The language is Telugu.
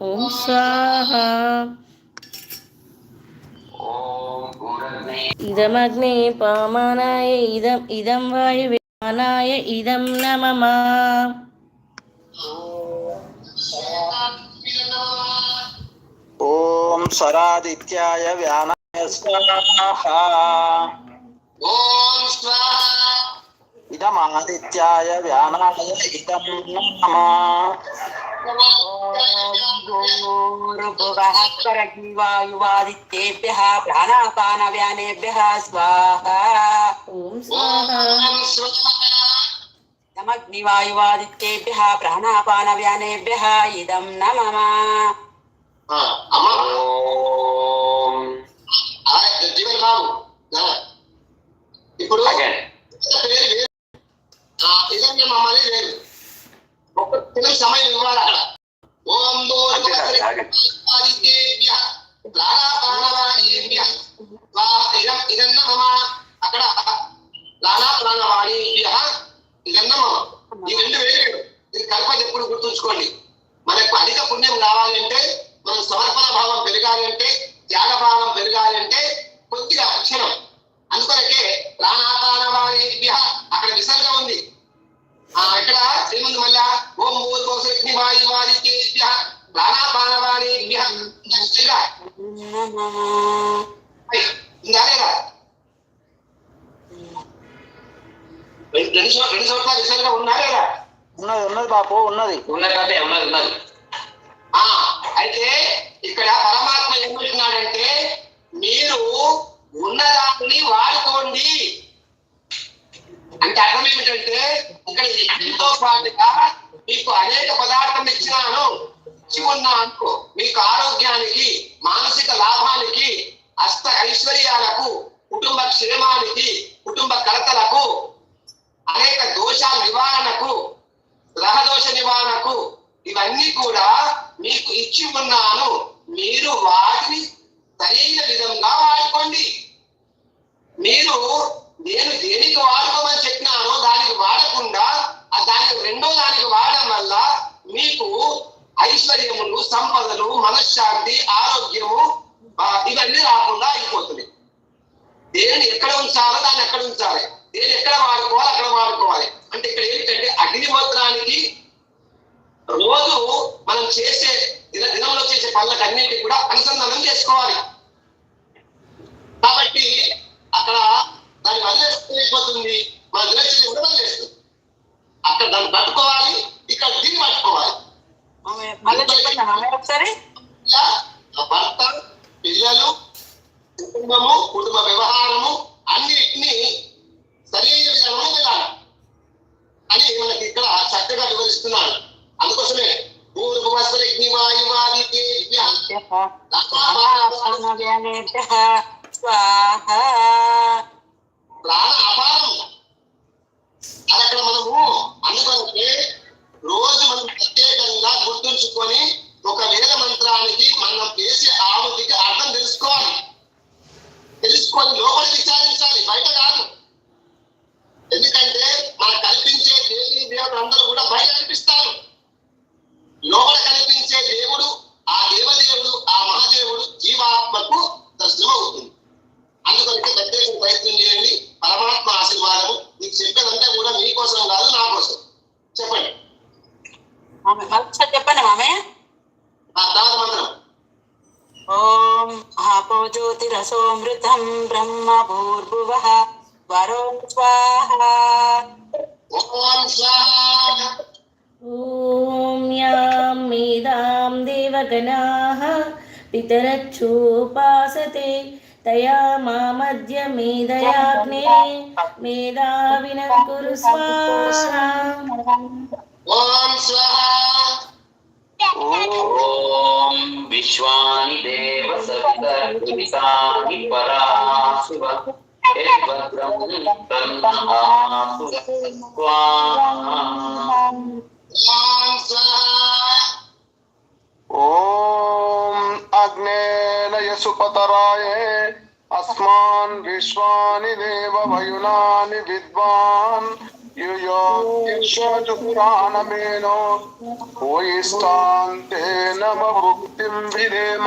ఓం స్వాహ. ఇదమగ్నే పామానాయ ఇదం ఇదం వాయు నాయ ఇదం నమ. ఓం సరాదిత్యాయ వ్యానాయ ఇదమాదిత్యాయ వ్యానాయ ఇదం నమ. వాయువాదిత్యేభ్యः ప్రాణాపానవ్యానేభ్యः స్వాహా ఓం స్వాహ ॐ स्वाहा సమగ్నివాయువాదిత్యేభ్యः ప్రాణాపానవ్యానేభ్యः ఇదం నమమ ఆ, అమ్మ ఓం ఆ, జీవన్ బాబు ఆ. ఇప్పుడు పేరు వేరు. ఆ, ఇదన్నీ మమ్మల్ని లేదు ఒక చిన్న సమయం ఇవ్వాలి అక్కడ ఓం అక్కడ లానా ప్రాణవాణిభ్య ఇదన్న మమ ఈ రెండు వేరు. ఇది కల్పన ఎప్పుడు గుర్తుంచుకోండి. మనకు అధిక పుణ్యం కావాలంటే మనం సమర్పణ భావం పెరగాలంటే త్యాగ భావం పెరగాలంటే కొద్దిగా రెండు చోట్ల రెండు ఉన్నా లేదా ఉన్నది ఉన్నది బాపు ఉన్నది. ఉన్నది ఉన్నది ఉన్నది ఆ అయితే ఇక్కడ పరమాత్మ ఏమంటున్నాడంటే మీరు ఉన్నదాన్ని వాడుకోండి. అంటే అర్థం ఏమిటంటే ఇక్కడ ఎంతో పాటుగా మీకు అనేక పదార్థం ఇచ్చినాను. ఇచ్చి ఉన్నాను మీకు ఆరోగ్యానికి మానసిక లాభానికి అష్ట ఐశ్వర్యాలకు కుటుంబ క్షేమానికి కుటుంబ కలతలకు అనేక దోషాల నివారణకు గ్రహ దోష నివారణకు ఇవన్నీ కూడా మీకు ఇచ్చి ఉన్నాను. మీరు వాటిని మనశ్శాంతి ఆరోగ్యము ఇవన్నీ రాకుండా అయిపోతుంది. దేని ఎక్కడ ఉంచాలో దాన్ని ఎక్కడ ఉంచాలి. దేని ఎక్కడ వాడుకోవాలి అక్కడ వాడుకోవాలి అంటే ఇక్కడ ఏంటంటే అగ్నిహోత్రానికి రోజు మనం చేసే దిన దినంలో చేసే పనులకు అన్నింటికి కూడా అనుసంధానం చేసుకోవాలి. కాబట్టి అక్కడ దాన్ని వదిలేస్తే అయిపోతుంది మన దినచర్య కూడా వదిలేస్తుంది అక్కడ దాన్ని పట్టుకోవాలి ఇక్కడ దీన్ని పట్టుకోవాలి. ఒకసారి. ఆ భర్త పిల్లలు కుటుంబము కుటుంబ వ్యవహారము అన్నిటినీ సరైన విధానంలో వెళ్ళాలి అని మనకి ఇక్కడ చక్కగా వివరిస్తున్నాడు. అందుకోసమే ప్రాణ అపారం అది అక్కడ మనము అందుకంటే రోజు మనం ప్రత్యేకంగా గుర్తుంచుకొని మళ్ళీ చెప్పండి మామయ్య ఓం ఆపో జ్యోతిరసోమృతం బ్రహ్మ భూర్భువః వరో స్వాహా ఓం స్వాహ ఓం యాం మేధాం దేవగణాః పితరచ్చోపాసతే తయా మామద్య మేధయాగ్నే మేధావిన కురు స్వాహా ఓం స్వాహ ఓం విశ్వాని దేవ సవితాని పరాశివ యద్భద్రం తన్నాసు స్వాహా ఓం స్వాహ ఓం అగ్నేయ సుపతరాయ అస్మాన్ విశ్వాని దేవ వయునాని విద్వాన్ యుయోతిష్వజుపురాణమేనో భూయిష్టాంతే నమ వృత్తిం విధేమ